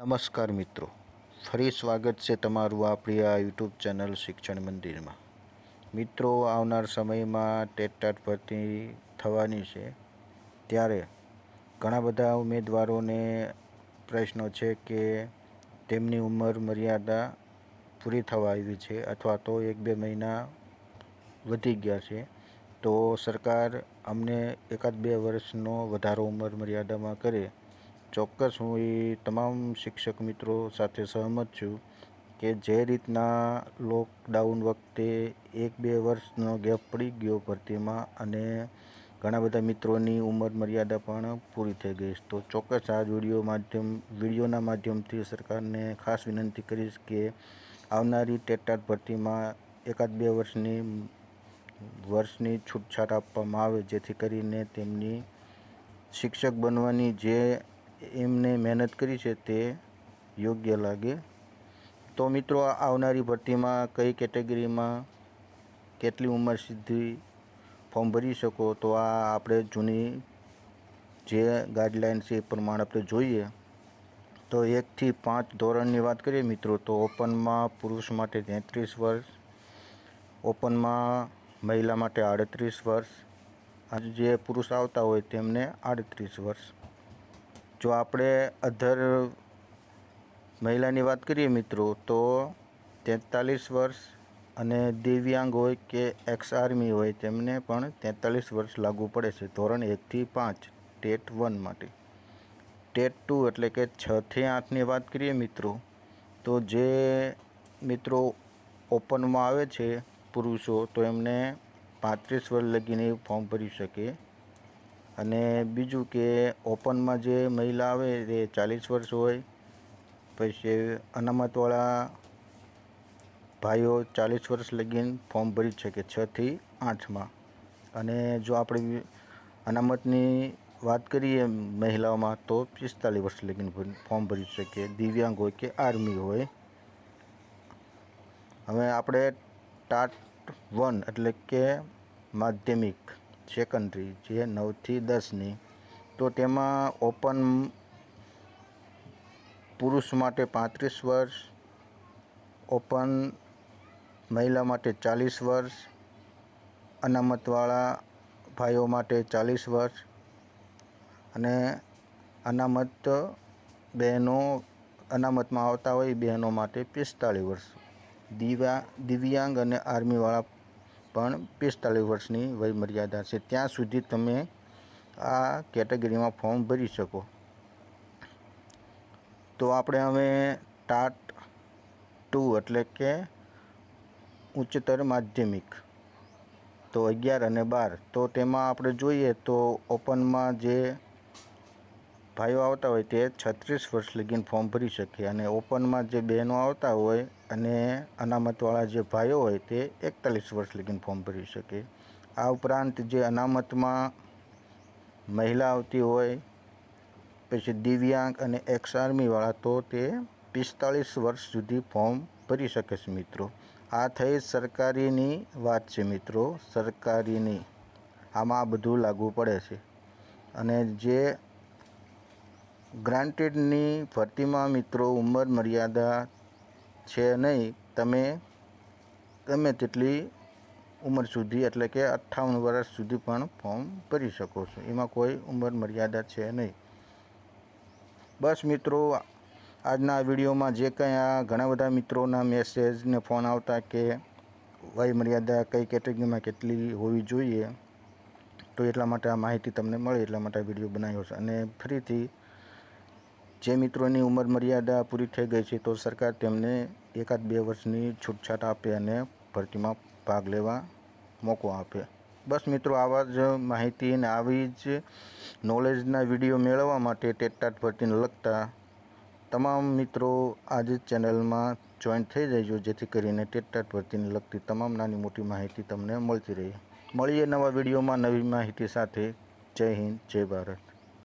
નમસ્કાર મિત્રો. ફરી સ્વાગત છે તમારું આપણી આ યુટ્યુબ ચેનલ શિક્ષણ મંદિરમાં. મિત્રો, આવનાર સમયમાં ટેટટાટ ભરતી થવાની છે. ત્યારે ઘણા બધા ઉમેદવારોને પ્રશ્નો છે કે તેમની ઉંમર મર્યાદા પૂરી થવા આવી છે અથવા તો એક બે મહિના વધી ગયા છે. તો સરકાર અમને એકાદ બે વર્ષનો વધારો ઉંમર મર્યાદામાં કરે ચોક્કસ હું એ તમામ શિક્ષક મિત્રો સાથે સહમત છું કે જે રીતના લોકડાઉન વખતે એક બે વર્ષનો ગેપ પડી ગયો ભરતીમાં અને ઘણા બધા મિત્રોની ઉંમર મર્યાદા પણ પૂરી થઈ ગઈ તો ચોક્કસ આ વીડિયો માધ્યમ, વિડીયોના માધ્યમથી સરકારને ખાસ વિનંતી કરીશ કે આવનારી ટેટાટ ભરતીમાં એકાદ બે વર્ષની વર્ષની છૂટછાટ આપવામાં આવે, જેથી કરીને તેમની શિક્ષક બનવાની જે એમને મહેનત કરી છે તે યોગ્ય લાગે. તો મિત્રો આવનારી ભરતીમાં કઈ કેટેગરીમાં કેટલી ઉંમર સુધી ફોર્મ ભરી શકો, તો આ આપણે જૂની જે ગાઈડલાઇન છે એ પ્રમાણે આપણે જોઈએ. તો એકથી પાંચ ધોરણની વાત કરીએ મિત્રો, તો ઓપનમાં પુરુષ માટે તેત્રીસ વર્ષ, ઓપનમાં મહિલા માટે આડત્રીસ વર્ષ, અને જે પુરુષ આવતા હોય તેમને આડત્રીસ વર્ષ. જો આપણે અધર મહિલાની વાત કરીએ મિત્રો, તો તેતાલીસ વર્ષ અને દિવ્યાંગ હોય કે એક્સ આર્મી હોય, તેમને પણ તેતાલીસ વર્ષ લાગુ પડે છે. ધોરણ એકથી પાંચ, ટેટ વન માટે. ટેટ ટુ એટલે કે છથી આઠની વાત કરીએ મિત્રો, તો જે મિત્રો ઓપનમાં આવે છે પુરુષો, તો એમને પાંત્રીસ વર્ષ લગીને ફોર્મ ભરી શકે. અને બીજું કે ઓપનમાં જે મહિલા આવે તે ચાલીસ વર્ષ હોય, પછી અનામતવાળા ભાઈઓ ચાલીસ વર્ષ લગીન ફોર્મ ભરી શકે છથી આઠમાં. અને જો આપણે અનામતની વાત કરીએ મહિલાઓમાં, તો પિસ્તાલીસ વર્ષ લગીન ફોર્મ ભરી શકે દિવ્યાંગ હોય કે આર્મી હોય. હવે આપણે ટાટ વન એટલે કે માધ્યમિક સેકન્ડરી જે નવથી દસની, તો તેમાં ઓપન પુરુષ માટે પાંત્રીસ વર્ષ ઓપન મહિલા માટે ચાલીસ વર્ષ, અનામતવાળા ભાઈઓ માટે ચાલીસ વર્ષ, અને અનામત બહેનો અનામતમાં આવતા હોય બહેનો માટે પિસ્તાળીસ વર્ષ. દિવ્યા દિવ્યાંગ અને આર્મીવાળા પણ પિસ્તાલીસ વર્ષની વયમર્યાદા છે. ત્યાં સુધી તમે આ કેટેગરીમાં ફોર્મ ભરી શકો. તો આપણે હવે ટાટ ટુ એટલે કે ઉચ્ચતર માધ્યમિક. તો અગિયાર અને બાર. તો તેમાં આપણે જોઈએ તો ઓપનમાં જે ભાઈઓ આવતા હોય તે છત્રીસ વર્ષ લગીન ફોર્મ ભરી શકે અને ઓપનમાં જે બહેનો આવતા હોય અને અનામતવાળા જે ભાઈઓ હોય તે એકતાલીસ વર્ષ લગીન ફોર્મ ભરી શકે. આ ઉપરાંત જે અનામતમાં મહિલા આવતી હોય, પછી દિવ્યાંગ અને એક્સ આર્મીવાળા તો તે પિસ્તાળીસ વર્ષ સુધી ફોર્મ ભરી શકે છે મિત્રો. આ થઈ સરકારીની વાત છે મિત્રો. સરકારીની આમાં આ બધું લાગુ પડે છે. અને જે ગ્રાન્ટેડની ભરતીમાં મિત્રો ઉંમર મર્યાદા છે નહીં. તમે ગમે તેટલી ઉંમર સુધી એટલે કે અઠ્ઠાવન વર્ષ સુધી પણ ફોર્મ ભરી શકો છો. એમાં કોઈ ઉંમર મર્યાદા છે નહીં. બસ મિત્રો, આજના વિડીયોમાં જે કંઈ આ ઘણા બધા મિત્રોના મેસેજ ને ફોન આવતા કે વય મર્યાદા કઈ કેટેગરીમાં કેટલી હોવી જોઈએ, તો એટલા માટે આ માહિતી તમને મળે, એટલા માટે આ વીડિયો બનાવ્યો છે. અને ફરીથી જે મિત્રોની ઉંમર મર્યાદા પૂરી થઈ ગઈ છે, તો સરકાર તેમને એકાદ બે વર્ષની છૂટછાટ આપે અને ભરતીમાં ભાગ લેવા મોકો આપે. બસ મિત્રો, આવા જ માહિતી અને આવી જ નોલેજના વીડિયો મેળવવા માટે ટેટટાટ ભરતીને લગતા તમામ મિત્રો આજે ચેનલમાં જોઈન થઈ જજો, જેથી કરીને ટેટટાટ ભરતીને લગતી તમામ નાની મોટી માહિતી તમને મળતી રહે. મળીએ નવા વિડીયોમાં નવી માહિતી સાથે. જય હિન્દ, જય ભારત.